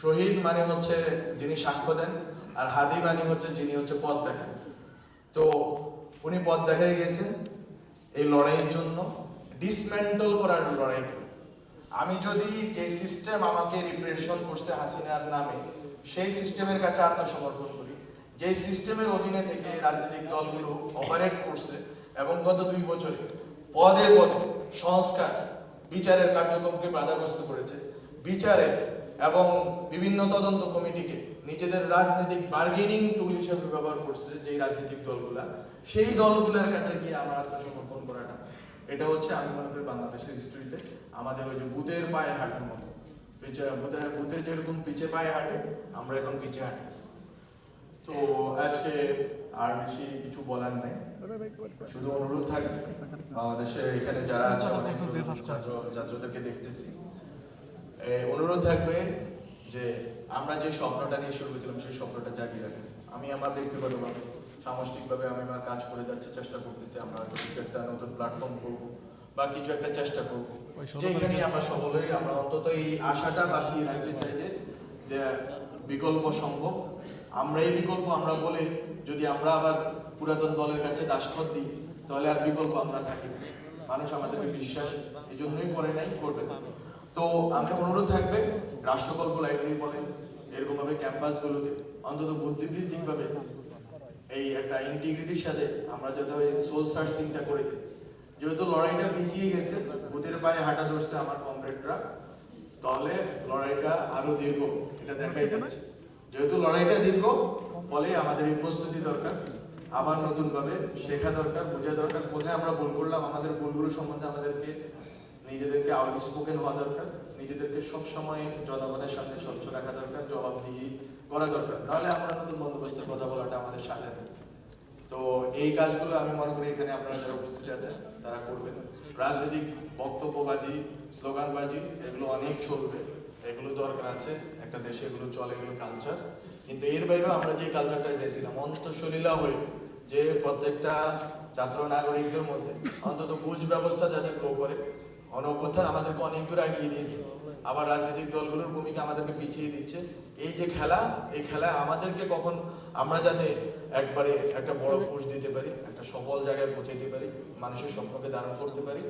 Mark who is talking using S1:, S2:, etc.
S1: শহীদ মানে হচ্ছে যিনি সাক্ষ্য দেন, আর হাদি মানে হচ্ছে যিনি হচ্ছে পথ দেখান। তো উনি পথ দেখাই গিয়েছেন এই লড়াইয়ের জন্য ডিসমেন্টল করার লড়াইতে আমি যদি যে সিস্টেম আমাকে রিপ্রেশন করছে হাসিনার নামে, সেই সিস্টেমের কাছে আত্মসমর্পণ করি। যে সিস্টেমের অধীনে থেকে রাজনৈতিক দলগুলো অপারেট করছে, এবং গত দুই বছরে পদে পদে সংস্কার, বিচারের কার্যক্রমকে বাধাগ্রস্ত করেছে। বিচারে এবং বিভিন্ন তদন্ত কমিটিকে নিজেদের রাজনৈতিক বার্গেনিং টুল হিসেবে ব্যবহার করছে যেই রাজনৈতিক দলগুলা, সেই দলগুলোর কাছে গিয়ে আমার আত্মসমর্পণ করাটা। এটা হচ্ছে আমি মনে করি বাংলাদেশের হিস্ট্রিতে আমাদের ওই যে বুধের পায়ে হাঁটার মতো। পিছে বুধের বুধে যেরকম পিছে পায়ে হাঁটে, আমরা এখন পিছে হাঁটতেছি। তো আজকে আর বেশি কিছু বলার নেই। শুধু অনুরোধ থাকবে বাংলাদেশে এখানে যারা আছে অনেক ছাত্র ছাত্রদেরকে দেখতেছি। অনুরোধ থাকবে যে আমরা যে স্বপ্নটা নিয়ে শুরু করেছিলাম সেই স্বপ্নটা জাগিয়ে রাখেন। আমি আমার ব্যক্তিগতভাবে সামষ্টিকভাবে আমি আমার কাজ করে যাচ্ছে চেষ্টা করতেছি আমরা কিছু একটা নতুন প্ল্যাটফর্ম করব বা কিছু একটা চেষ্টা করব। যেখানে আমরা সকলেই আমরা অন্তত এই আশাটা বাঁচিয়ে রাখতে চাই যে যে বিকল্প সম্ভব। আমরা এই বিকল্প আমরা বলে যদি আমরা আবার পুরাতন দলের কাছে দাসপথ দিই তাহলে আর বিকল্প আমরা থাকি মানুষ আমাদেরকে বিশ্বাস এই জন্যই করে নাই করবে না। তো আমি অনুরোধ থাকবে, রাষ্ট্রকল্প লাইব্রেরি বলেন এরকম ভাবে ক্যাম্পাসগুলোতে অন্তত বুদ্ধিবৃত্তিক ভাবে এই একটা ইন্টিগ্রিটির সাথে আমরা ওই সোল সার্চিংটা করে দিই যেহেতু লড়াইটা পিছিয়ে গেছে, ভূতের পায়ে হাঁটা ধরছে আমার কমরেডরা তাহলে লড়াইটা আরও দীর্ঘ, এটা দেখাই যাচ্ছে। যেহেতু লড়াইটা দীর্ঘ, ফলে আমাদের এই প্রস্তুতি দরকার, আবার নতুনভাবে শেখা দরকার, বোঝা দরকার, কোথায় আমরা ভুল করলাম, আমাদের ভুলগুলো সম্বন্ধে আমাদেরকে নিজেদেরকে আউটস্পোকেন হওয়া দরকার, নিজেদেরকে সব সময় জনগণের সামনে স্বচ্ছ রাখা দরকার, জবাবদিহি করা দরকার। নাহলে আমরা নতুন বন্দোবস্তের কথা বলাটা আমাদের সাজে না। তো এই কাজগুলো আমি মনে করি এখানে আপনারা যারা উপস্থিত আছেন, তারা করবেন। রাজনৈতিক বক্তব্যবাজি, স্লোগানবাজি, এগুলো অনেক চলবে। এগুলো দরকার আছে। একটা দেশে এগুলো চলে এগুলো কালচার কিন্তু এর বাইরেও আমরা যে কালচারটা চাইছিলাম অন্তঃসলীলা হয়ে যে প্রত্যেকটা ছাত্র নাগরিকদের মধ্যে অন্তত বুঝ ব্যবস্থা যাতে গ্রো করে অনভ্যুত্থান আমাদেরকে অনেক দূর এগিয়ে দিয়েছে। আবার রাজনৈতিক দলগুলোর ভূমিকা আমাদেরকে পিছিয়ে দিচ্ছে। এই যে খেলা এই খেলা আমাদেরকে কখন আমরা যাতে একবারে একটা বড় পুষ দিতে পারি একটা সবল জায়গায় পৌঁছাইতে পারি মানুষের সম্পর্কে ধারণ করতে পারি।